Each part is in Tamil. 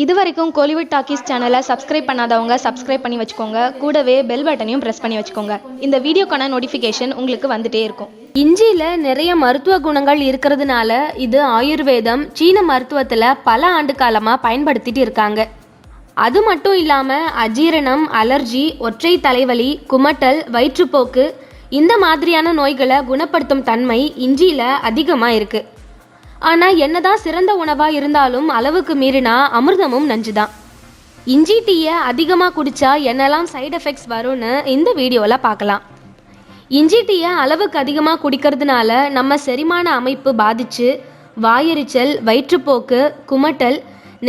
இது வரைக்கும் கோலிவுட் டாக்கீஸ் சேனலை சப்ஸ்கிரைப் பண்ணாதவங்க சப்ஸ்கிரைப் பண்ணி வச்சுக்கோங்க. கூடவே பெல் பட்டனையும் ப்ரெஸ் பண்ணி வச்சுக்கோங்க. இந்த வீடியோக்கான நோட்டிஃபிகேஷன் உங்களுக்கு வந்துட்டே இருக்கும். இஞ்சியில் நிறைய மருத்துவ குணங்கள் இருக்கிறதுனால இது ஆயுர்வேதம் சீன மருத்துவத்தில் பல ஆண்டு காலமாக பயன்படுத்திட்டு இருக்காங்க. அது மட்டும் இல்லாமல் அஜீரணம் அலர்ஜி ஒற்றை தலைவலி குமட்டல் வயிற்றுப்போக்கு இந்த மாதிரியான நோய்களை குணப்படுத்தும் தன்மை இஞ்சியில் அதிகமாக இருக்குது ஆனால் என்னதான் சிறந்த உணவாக இருந்தாலும் அளவுக்கு மீறினா அமிர்தமும் நஞ்சுதான். இஞ்சி டீயை அதிகமாக குடிச்சா என்னெல்லாம் சைடு எஃபெக்ட்ஸ் வரும்னு இந்த வீடியோவில் பார்க்கலாம். இஞ்சி டீயை அளவுக்கு அதிகமாக குடிக்கிறதுனால நம்ம செரிமான அமைப்பு பாதிச்சு வாயெரிச்சல் வயிற்றுப்போக்கு குமட்டல்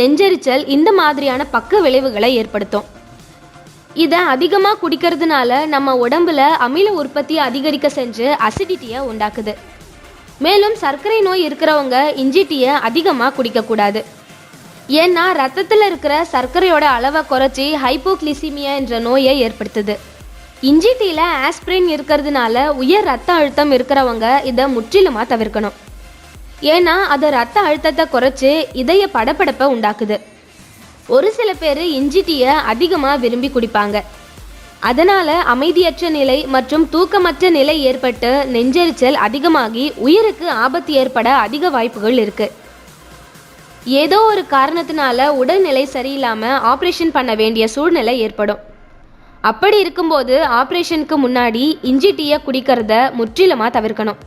நெஞ்செரிச்சல் இந்த மாதிரியான பக்க விளைவுகளை ஏற்படுத்தும். இதை அதிகமாக குடிக்கிறதுனால நம்ம உடம்புல அமில உற்பத்தி அதிகரிக்க செஞ்சு அசிடிட்டியை உண்டாக்குது. மேலும் சர்க்கரை நோய் இருக்கிறவங்க இஞ்சி டீயை அதிகமாக குடிக்கக்கூடாது. ஏன்னா ரத்தத்தில் இருக்கிற சர்க்கரையோட அளவை குறைச்சி ஹைப்போக்ளிசிமியா என்ற நோயை ஏற்படுத்துது. இஞ்சி டீயில் ஆஸ்பிரின் இருக்கிறதுனால உயர் ரத்த அழுத்தம் இருக்கிறவங்க இதை முற்றிலுமாக தவிர்க்கணும். ஏன்னா அது ரத்த அழுத்தத்தை குறைச்சி இதய படபடப்பை உண்டாக்குது. ஒரு சில பேர் இஞ்சி டீயை அதிகமாக விரும்பி குடிப்பாங்க. அதனால அமைதியற்ற நிலை மற்றும் தூக்கமற்ற நிலை ஏற்பட்டு நெஞ்செரிச்சல் அதிகமாகி உயிருக்கு ஆபத்து ஏற்பட அதிக வாய்ப்புகள் இருக்கு. ஏதோ ஒரு காரணத்தினால உடல்நிலை சரியில்லாமல் ஆப்ரேஷன் பண்ண வேண்டிய சூழ்நிலை ஏற்படும். அப்படி இருக்கும்போது ஆப்ரேஷனுக்கு முன்னாடி இஞ்சி டீயை குடிக்கிறத முற்றிலுமாக தவிர்க்கணும்.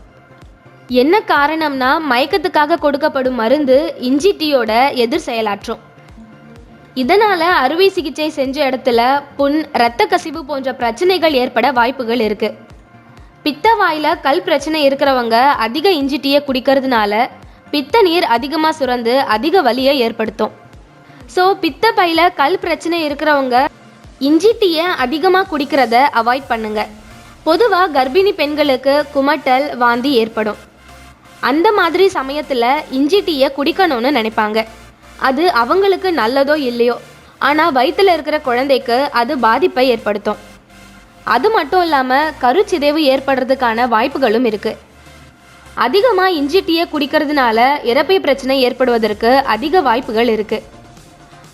என்ன காரணம்னா மயக்கத்துக்காக கொடுக்கப்படும் மருந்து இஞ்சி டீயோட எதிர் செயலாற்றும். இதனால அறுவை சிகிச்சை செஞ்ச இடத்துல புண் இரத்த கசிவு போன்ற பிரச்சனைகள் ஏற்பட வாய்ப்புகள் இருக்கு. பித்த வாயில கல் பிரச்சனை இருக்கிறவங்க அதிக இஞ்சி டீயை குடிக்கிறதுனால பித்த நீர் அதிகமாக சுரந்து அதிக வலியை ஏற்படுத்தும். ஸோ பித்த பையில கல் பிரச்சனை இருக்கிறவங்க இஞ்சி டீயை அதிகமாக குடிக்கிறத அவாய்ட் பண்ணுங்க. பொதுவாக கர்ப்பிணி பெண்களுக்கு குமட்டல் வாந்தி ஏற்படும். அந்த மாதிரி சமயத்தில் இஞ்சி டீயை குடிக்கணும்னு நினைப்பாங்க. அது அவங்களுக்கு நல்லதோ இல்லையோ. ஆனால் வயிற்றில் இருக்கிற குழந்தைக்கு அது பாதிப்பை ஏற்படுத்தும். அது மட்டும் இல்லாமல் கருச்சிதைவு ஏற்படுறதுக்கான வாய்ப்புகளும் இருக்குது அதிகமாக இஞ்சி டீயை குடிக்கிறதுனால இறப்பை பிரச்சனை ஏற்படுவதற்கு அதிக வாய்ப்புகள் இருக்குது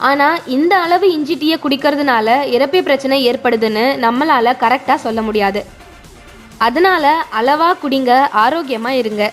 ஆனால் இந்த அளவு இஞ்சி டீயை குடிக்கிறதுனால இறப்பை பிரச்சனை ஏற்படுதுன்னு நம்மளால் கரெக்டாக சொல்ல முடியாது. அதனால அளவாக குடிங்க ஆரோக்கியமாக இருங்க.